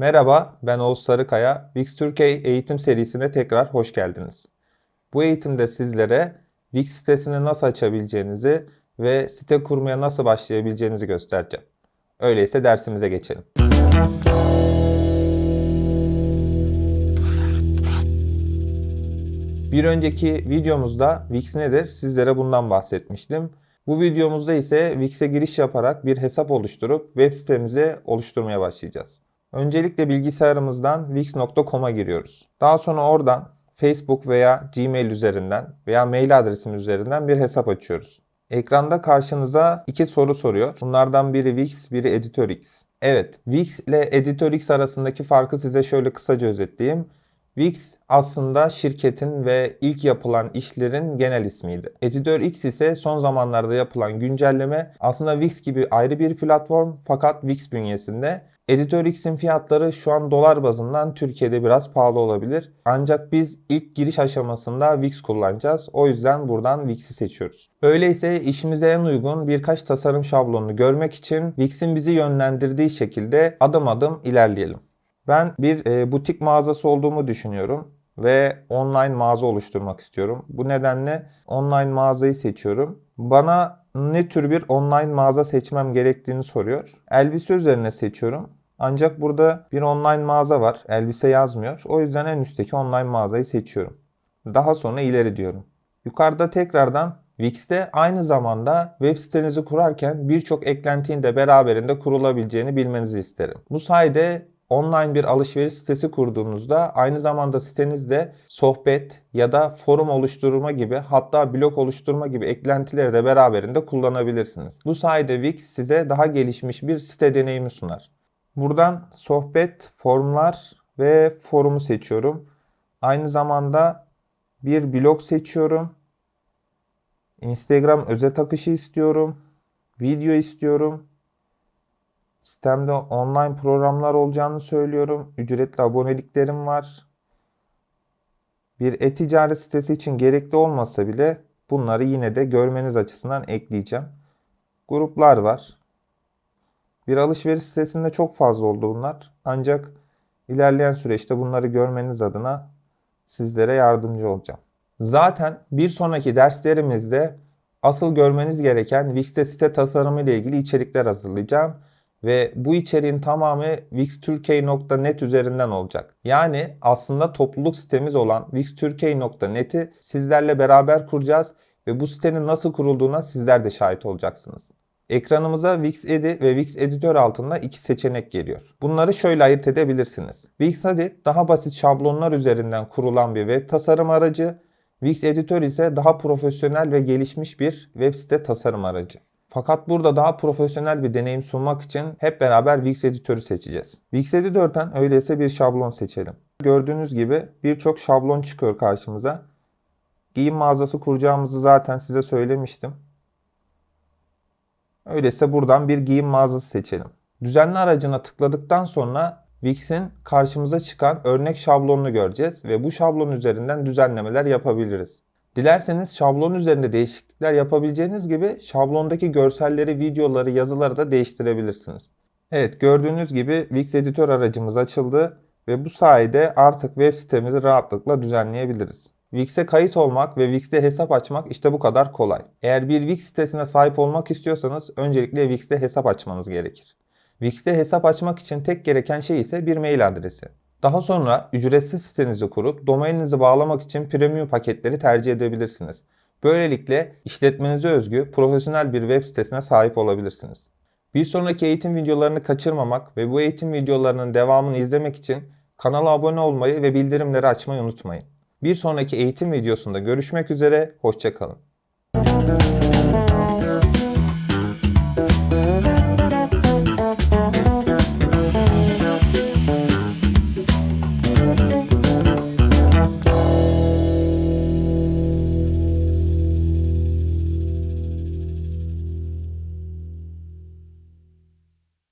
Merhaba, ben Oğuz Sarıkaya. Wix Türkiye eğitim serisine tekrar hoş geldiniz. Bu eğitimde sizlere Wix sitesini nasıl açabileceğinizi ve site kurmaya nasıl başlayabileceğinizi göstereceğim. Öyleyse dersimize geçelim. Bir önceki videomuzda Wix nedir sizlere bundan bahsetmiştim. Bu videomuzda ise Wix'e giriş yaparak bir hesap oluşturup web sitemizi oluşturmaya başlayacağız. Öncelikle bilgisayarımızdan wix.com'a giriyoruz. Daha sonra oradan Facebook veya Gmail üzerinden veya mail adresimiz üzerinden bir hesap açıyoruz. Ekranda karşınıza iki soru soruyor. Bunlardan biri Wix, biri EditorX. Evet, Wix ile EditorX arasındaki farkı size şöyle kısaca özetleyeyim. Wix aslında şirketin ve ilk yapılan işlerin genel ismiydi. EditorX ise son zamanlarda yapılan güncelleme aslında Wix gibi ayrı bir platform fakat Wix bünyesinde. EditorX'in fiyatları şu an dolar bazından Türkiye'de biraz pahalı olabilir. Ancak biz ilk giriş aşamasında Wix kullanacağız. O yüzden buradan Wix'i seçiyoruz. Öyleyse işimize en uygun birkaç tasarım şablonunu görmek için Wix'in bizi yönlendirdiği şekilde adım adım ilerleyelim. Ben bir e, butik mağazası olduğumu düşünüyorum ve online mağaza oluşturmak istiyorum. Bu nedenle online mağazayı seçiyorum. Bana ne tür bir online mağaza seçmem gerektiğini soruyor. Elbise üzerine seçiyorum. Ancak burada bir online mağaza var. Elbise yazmıyor. O yüzden en üstteki online mağazayı seçiyorum. Daha sonra ileri diyorum. Yukarıda tekrardan Wix'te aynı zamanda web sitenizi kurarken birçok eklentinin de beraberinde kurulabileceğini bilmenizi isterim. Bu sayede online bir alışveriş sitesi kurduğunuzda aynı zamanda sitenizde sohbet ya da forum oluşturma gibi hatta blog oluşturma gibi eklentileri de beraberinde kullanabilirsiniz. Bu sayede Wix size daha gelişmiş bir site deneyimi sunar. Buradan sohbet, formlar ve forumu seçiyorum. Aynı zamanda bir blog seçiyorum. Instagram özet akışı istiyorum. Video istiyorum. Sistemde online programlar olacağını söylüyorum. Ücretli aboneliklerim var. Bir e-ticaret sitesi için gerekli olmasa bile bunları yine de görmeniz açısından ekleyeceğim. Gruplar var. Bir alışveriş sitesinde çok fazla oldu bunlar. Ancak ilerleyen süreçte bunları görmeniz adına sizlere yardımcı olacağım. Zaten bir sonraki derslerimizde asıl görmeniz gereken Wix'te site tasarımı ile ilgili içerikler hazırlayacağım. Ve bu içeriğin tamamı wixturkey.net üzerinden olacak. Yani aslında topluluk sitemiz olan wixturkey.net'i sizlerle beraber kuracağız ve bu sitenin nasıl kurulduğuna sizler de şahit olacaksınız. Ekranımıza WixEdi ve Wix Editör altında iki seçenek geliyor. Bunları şöyle ayırt edebilirsiniz. WixEdit daha basit şablonlar üzerinden kurulan bir web tasarım aracı. Wix Editör ise daha profesyonel ve gelişmiş bir web site tasarım aracı. Fakat burada daha profesyonel bir deneyim sunmak için hep beraber Wix Editör'ü seçeceğiz. Wix Editör'den öyleyse bir şablon seçelim. Gördüğünüz gibi birçok şablon çıkıyor karşımıza. Giyim mağazası kuracağımızı zaten size söylemiştim. Öyleyse buradan bir giyim mağazası seçelim. Düzenli aracına tıkladıktan sonra Wix'in karşımıza çıkan örnek şablonunu göreceğiz ve bu şablon üzerinden düzenlemeler yapabiliriz. Dilerseniz şablon üzerinde değişiklikler yapabileceğiniz gibi şablondaki görselleri, videoları, yazıları da değiştirebilirsiniz. Evet gördüğünüz gibi Wix editör aracımız açıldı ve bu sayede artık web sitemizi rahatlıkla düzenleyebiliriz. Wix'e kayıt olmak ve Wix'te hesap açmak işte bu kadar kolay. Eğer bir Wix sitesine sahip olmak istiyorsanız öncelikle Wix'te hesap açmanız gerekir. Wix'te hesap açmak için tek gereken şey ise bir mail adresi. Daha sonra ücretsiz sitenizi kurup domaininizi bağlamak için premium paketleri tercih edebilirsiniz. Böylelikle işletmenize özgü profesyonel bir web sitesine sahip olabilirsiniz. Bir sonraki eğitim videolarını kaçırmamak ve bu eğitim videolarının devamını izlemek için kanala abone olmayı ve bildirimleri açmayı unutmayın. Bir sonraki eğitim videosunda görüşmek üzere, hoşçakalın.